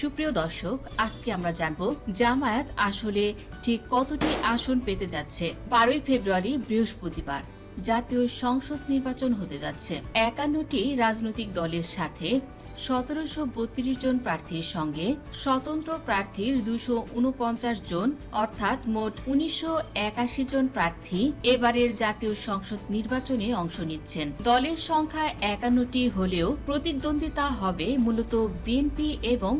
সুপ্রিয় দর্শক, আজকে আমরা জানব জামায়াত আসলে ঠিক কতটি আসন পেতে যাচ্ছে। বারোই ফেব্রুয়ারি বৃহস্পতিবার জাতীয় সংসদ নির্বাচন হতে যাচ্ছে। একান্নটি রাজনৈতিক দলের সাথে সতেরোশো বত্রিশ জন প্রার্থীর সঙ্গে স্বতন্ত্র প্রার্থীর দুশো উনপঞ্চাশ জন, অর্থাৎ মোট উনিশশো একাশি জন প্রার্থী এবারের জাতীয় সংসদ নির্বাচনে অংশ নিচ্ছেন। দলের সংখ্যা একান্নটি হলেও প্রতিদ্বন্দ্বিতা হবে মূলত বিএনপি এবং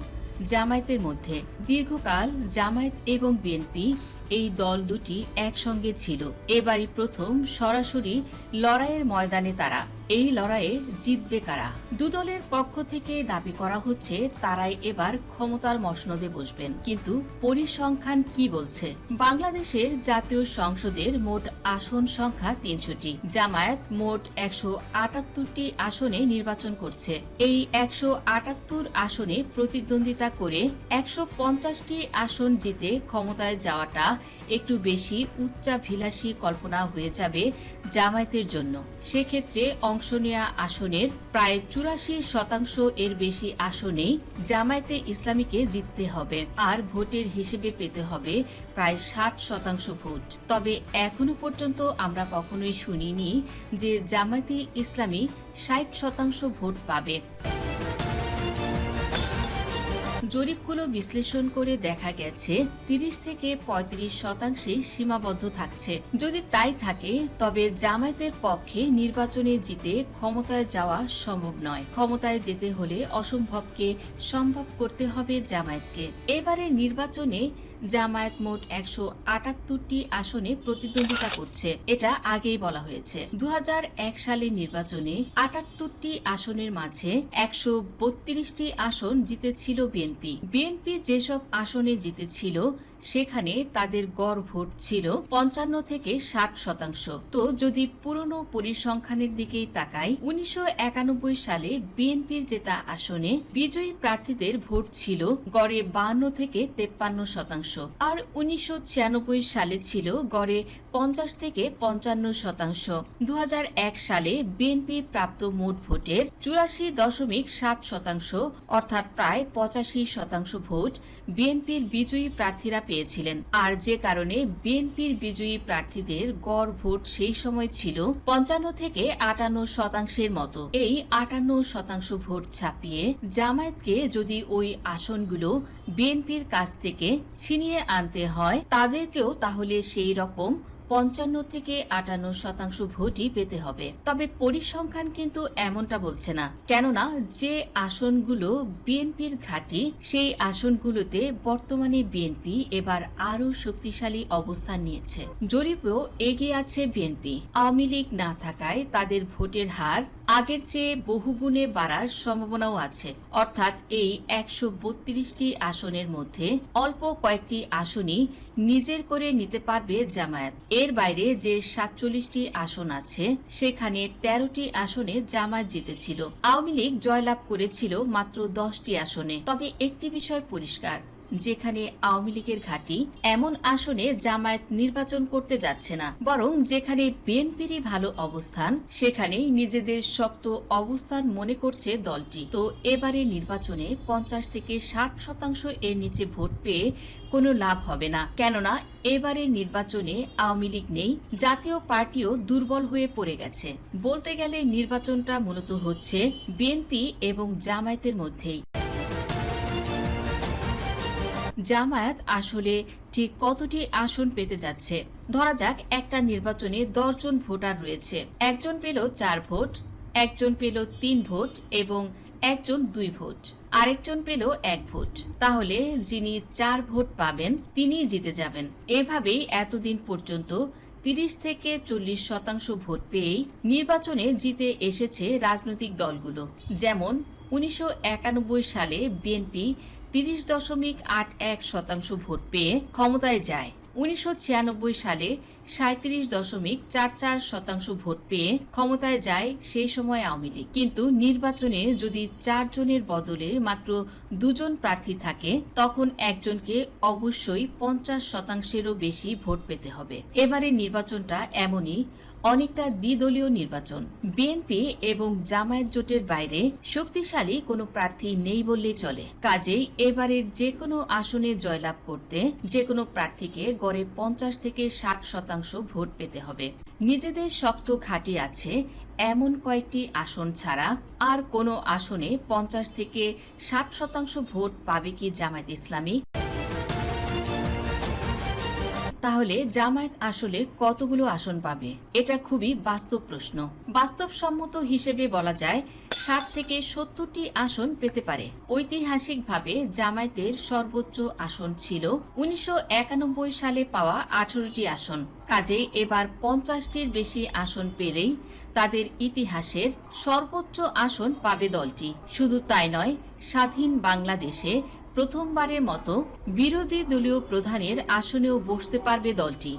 জামায়াতের মধ্যে। দীর্ঘকাল জামায়াত এবং বিএনপি এই দল দুটি একসঙ্গে ছিল। এবারই প্রথম সরাসরি লড়াইয়ের ময়দানে তারা এই লড়াইয়ে জিতবে কারা? দুদলের পক্ষ থেকে দাবি করা হচ্ছে তারাই এবার ক্ষমতার মসনদে বসবেন। কিন্তু পরিসংখ্যান কি বলছে? বাংলাদেশের জাতীয় সংসদের মোট আসন সংখ্যা তিনশোটি। জামায়াত মোট একশো আটাত্তরটি আসনে নির্বাচন করছে। এই একশো আটাত্তর আসনে প্রতিদ্বন্দ্বিতা করে একশো পঞ্চাশটি আসন জিতে ক্ষমতায় যাওয়াটা একটু বেশি উচ্চাভিলাষী কল্পনা হয়ে যাবে জামায়াতের জন্য। সেক্ষেত্রে অংশ নেওয়া আসনের প্রায় চুরাশি শতাংশ এর বেশি আসনেই জামায়াতে ইসলামীকে জিততে হবে। আর ভোটের হিসেবে পেতে হবে প্রায় ষাট শতাংশ ভোট। তবে এখনও পর্যন্ত আমরা কখনোই শুনিনি যে জামায়াতে ইসলামী ষাট শতাংশ ভোট পাবে। জরিপগুলো বিশ্লেষণ করে দেখা গেছে, তিরিশ থেকে ৩৫ শতাংশে সীমাবদ্ধ থাকছে। যদি তাই থাকে, তবে জামায়াতের পক্ষে নির্বাচনে জিতে ক্ষমতায় যাওয়া সম্ভব নয়। ক্ষমতায় যেতে হলে অসম্ভবকে সম্ভব করতে হবে জামায়াতকে। এবারে নির্বাচনে জামায়াত মোট একশো আটাত্তরটি আসনে প্রতিদ্বন্দ্বিতা করছে। এটা আগেই বলা হয়েছে। দুহাজার এক সালের নির্বাচনে আটাত্তরটি আসনের মাঝে একশো বত্রিশটি আসন জিতেছিল বিএনপি। বিএনপি যেসব আসনে জিতেছিল সেখানে তাদের গড় ভোট ছিল পঞ্চান্ন থেকে ষাট শতাংশ। তো যদি পুরনো পরিসংখ্যানের দিকেই তাকাই, উনিশশো সালে বিএনপির জেতা আসনে বিজয়ী প্রার্থীদের ভোট ছিল গড়ে বাহান্ন থেকে তেপ্পান্ন শতাংশ। আর উনিশশো ছিয়ানব্বই সালে ছিল গড়ে পঞ্চাশ থেকে পঞ্চান্ন শতাংশ। দু হাজার এক সালে বিএনপি প্রাপ্ত মোট ভোটের চুরাশি দশমিক সাত শতাংশ, অর্থাৎ প্রায় পঁচাশি শতাংশ ভোট বিএনপির বিজয়ী প্রার্থীরা পেয়েছিলেন। আর যে কারণে বিএনপির বিজয়ী প্রার্থীদের গড় ভোট সেই সময় ছিল পঞ্চান্ন থেকে আটান্ন শতাংশের মতো। এই আটান্ন শতাংশ ভোট ছাপিয়ে জামায়াতকে যদি ওই আসনগুলো বিএনপির কাছ থেকে ছিনিয়ে আনতে হয়, তাদেরকেও তাহলে সেই রকম পঞ্চান্ন থেকে আটান্ন শতাংশ ভোটই পেতে হবে। তবে পরিসংখ্যান কিন্তু এমনটা বলছে না। কেননা, যে আসনগুলো বিএনপির ঘাঁটি, সেই আসনগুলোতে বর্তমানে বিএনপি এবার আরও শক্তিশালী অবস্থান নিয়েছে। জরিপেও এগিয়ে আছে বিএনপি। আওয়ামী লীগ না থাকায় তাদের ভোটের হার আগের চেয়ে বহুগুণে বাড়ার সম্ভাবনাও আছে। অর্থাৎ এই একশো বত্রিশটি আসনের মধ্যে অল্প কয়েকটি আসনই নিজের করে নিতে পারবে জামায়াত। এর বাইরে যে সাতচল্লিশটি আসন আছে, সেখানে তেরোটি আসনে জামায়াত জিতেছিল। আওয়ামী লীগ জয়লাভ করেছিল মাত্র দশটি আসনে। তবে একটি বিষয় পরিষ্কার যেখানে আওয়ামী লীগের ঘাঁটি এমন আসনে জামায়াত নির্বাচন করতে যাচ্ছে না, বরং যেখানে বিএনপিরই ভালো অবস্থান, সেখানেই নিজেদের শক্ত অবস্থান মনে করছে দলটি। তো এবারে নির্বাচনে পঞ্চাশ থেকে ষাট শতাংশ এর নিচে ভোট পেয়ে কোনো লাভ হবে না। কেননা এবারে নির্বাচনে আওয়ামী লীগ নেই, জাতীয় পার্টিও দুর্বল হয়ে পড়ে গেছে। বলতে গেলে নির্বাচনটা মূলত হচ্ছে বিএনপি এবং জামায়াতের মধ্যেই। জামায়াত আসলে ঠিক কতটি আসন পেতে যাচ্ছে? ধরা যাক, একটা নির্বাচনে দশজন ভোটার রয়েছে। একজন পেল চার ভোট, একজন পেল তিন ভোট এবং একজন দুই ভোট। আরেকজন পেল এক ভোট। তাহলে যিনি চার ভোট পাবেন, তিনিই জিতে যাবেন। এভাবেই এতদিন পর্যন্ত তিরিশ থেকে চল্লিশ শতাংশ ভোট পেয়েই নির্বাচনে জিতে এসেছে রাজনৈতিক দলগুলো। যেমন উনিশশো একানব্বই সালে বিএনপি তিরিশ দশমিক আট এক শতাংশ ভোট পেয়ে ক্ষমতায় যায়। উনিশশো ছিয়ানব্বই সালে সাঁত্রিশ দশমিক চার চার শতাংশ ভোট পেয়ে ক্ষমতায় যায় সেই সময় আওয়ামী লীগ। কিন্তু নির্বাচনে যদি চারজনের বদলে মাত্র দুজন প্রার্থী থাকে, তখন একজনকে অবশ্যই পঞ্চাশ শতাংশেরও বেশি ভোট পেতে হবে। এবারে নির্বাচনটা এমনই অনেকটা দ্বিদলীয় নির্বাচন। বিএনপি এবং জামায়াত জোটের বাইরে শক্তিশালী কোনো প্রার্থী নেই বললেই চলে। কাজেই এবারের যে কোনো আসনে জয়লাভ করতে যে কোনো প্রার্থীকে গড়ে পঞ্চাশ থেকে ষাট শতাংশ ভোট পেতে হবে। নিজেদের শক্ত ঘাঁটি আছে, এমন কয়েকটি আসন ছাড়া আর কোনো আসনে পঞ্চাশ থেকে ষাট শতাংশ ভোট পাবে কি জামায়াত ইসলামী? তাহলে জামায়াত আসলে কতগুলো আসন পাবে? এটা খুবই বাস্তব প্রশ্ন। বাস্তবসম্মত হিসেবে বলা যায়, ষাট থেকে সত্তরটি আসন পেতে পারে। ঐতিহাসিকভাবে জামায়াতের সর্বোচ্চ আসন ছিল উনিশশো একানব্বই সালে পাওয়া আঠারোটি আসন। কাজেই এবার পঞ্চাশটির বেশি আসন পেলেই তাদের ইতিহাসের সর্বোচ্চ আসন পাবে দলটি। শুধু তাই নয়, স্বাধীন বাংলাদেশে প্রথমবারের মতো বিরোধী দলীয় প্রধানের আসনেও বসতে পারবে দলটি।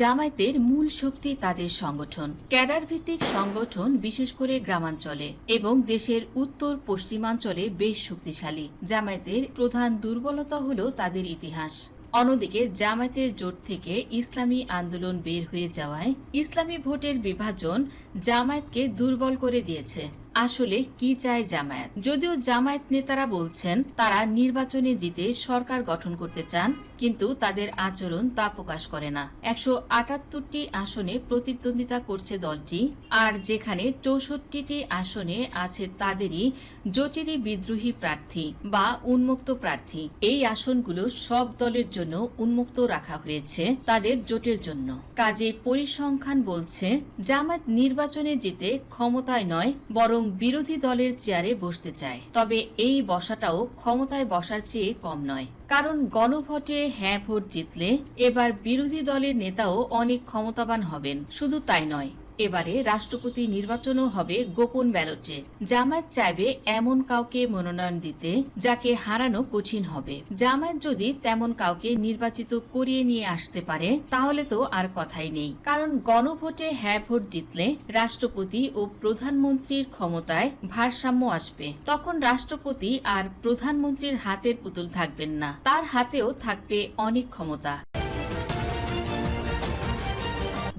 জামায়াতের মূল শক্তি তাদের সংগঠন। ক্যাডার ভিত্তিক সংগঠন বিশেষ করে গ্রামাঞ্চলে এবং দেশের উত্তর পশ্চিমাঞ্চলে বেশ শক্তিশালী। জামায়াতের প্রধান দুর্বলতা হল তাদের ইতিহাস। অন্যদিকে জামায়াতের জোট থেকে ইসলামী আন্দোলন বের হয়ে যাওয়ায় ইসলামী ভোটের বিভাজন জামায়াতকে দুর্বল করে দিয়েছে। আসলে কি চায় জামায়াত? যদিও জামায়াত নেতারা বলছেন, তারা নির্বাচনে জিতে সরকার গঠন করতে চান, কিন্তু তাদের আচরণ তা প্রকাশ করে না। একশো আটাত্তরটি আসনে প্রতিদ্বন্দ্বিতা করছে দলটি, আর যেখানে চৌষট্টিটি আসনে আছে তাদেরই জোটেরই বিদ্রোহী প্রার্থী বা উন্মুক্ত প্রার্থী। এই আসনগুলো সব দলের জন্য উন্মুক্ত রাখা হয়েছে তাদের জোটের জন্য। কাজে পরিসংখ্যান বলছে, জামায়াত নির্বাচনে জিতে ক্ষমতায় নয়, বরং বিরোধী দলের চেয়ারে বসতে চায়। তবে এই বসাটাও ক্ষমতায় বসার চেয়ে কম নয়। কারণ গণভোটে হ্যাঁ ভোট জিতলে এবার বিরোধী দলের নেতাও অনেক ক্ষমতাবান হবেন। শুধু তাই নয় এবারে রাষ্ট্রপতি নির্বাচনও হবে গোপন ব্যালটে। জামায়াত চাইবে এমন কাউকে মনোনয়ন দিতে, যাকে হারানো কঠিন হবে। জামায়াত যদি তেমন কাউকে নির্বাচিত করিয়ে নিয়ে আসতে পারে, তাহলে তো আর কথাই নেই। কারণ গণভোটে হ্যাঁ ভোট জিতলে রাষ্ট্রপতি ও প্রধানমন্ত্রীর ক্ষমতায় ভারসাম্য আসবে। তখন রাষ্ট্রপতি আর প্রধানমন্ত্রীর হাতের পুতুল থাকবেন না। তার হাতেও থাকবে অনেক ক্ষমতা।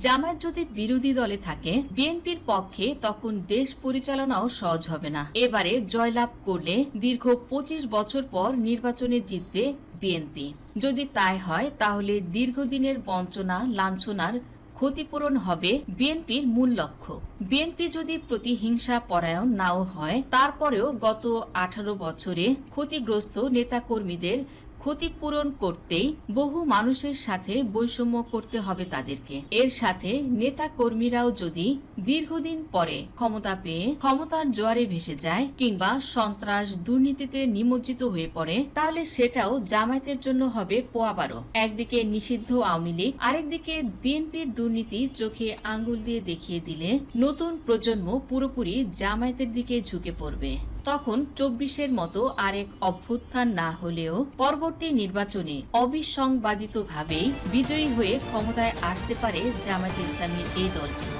জামায়াত যদি বিরোধী দলে থাকে, বিএনপির পক্ষে তখন দেশ পরিচালনাও সহজ হবে না। এবারে জয়লাভ করলে দীর্ঘ পঁচিশ বছর পর নির্বাচনে জিতবে বিএনপি। যদি তাই হয়, তাহলে দীর্ঘদিনের বঞ্চনা, লাঞ্ছনার ক্ষতিপূরণ হবে বিএনপির মূল লক্ষ্য। বিএনপি যদি প্রতিহিংসা পরায়ণ নাও হয়, তারপরেও গত আঠারো বছরে ক্ষতিগ্রস্ত নেতাকর্মীদের ক্ষতিপূরণ করতেই বহু মানুষের সাথে বৈষম্য করতে হবে তাদেরকে। এর সাথে নেতা কর্মীরাও যদি দীর্ঘদিন পরে ক্ষমতা পেয়ে ক্ষমতার জোয়ারে ভেসে যায় কিংবা সন্ত্রাস দুর্নীতিতে নিমজ্জিত হয়ে পড়ে, তাহলে সেটাও জামায়াতের জন্য হবে পোয়াবারো। একদিকে নিষিদ্ধ আওয়ামী লীগ, আরেকদিকে বিএনপির দুর্নীতি চোখে আঙ্গুল দিয়ে দেখিয়ে দিলে নতুন প্রজন্ম পুরোপুরি জামায়াতের দিকে ঝুঁকে পড়বে। তখন চব্বিশের মতো আরেক অভ্যুত্থান না হলেও পরবর্তী নির্বাচনে অবিসংবাদিতভাবেই বিজয়ী হয়ে ক্ষমতায় আসতে পারে জামায়াত ইসলামীর এই দলটি।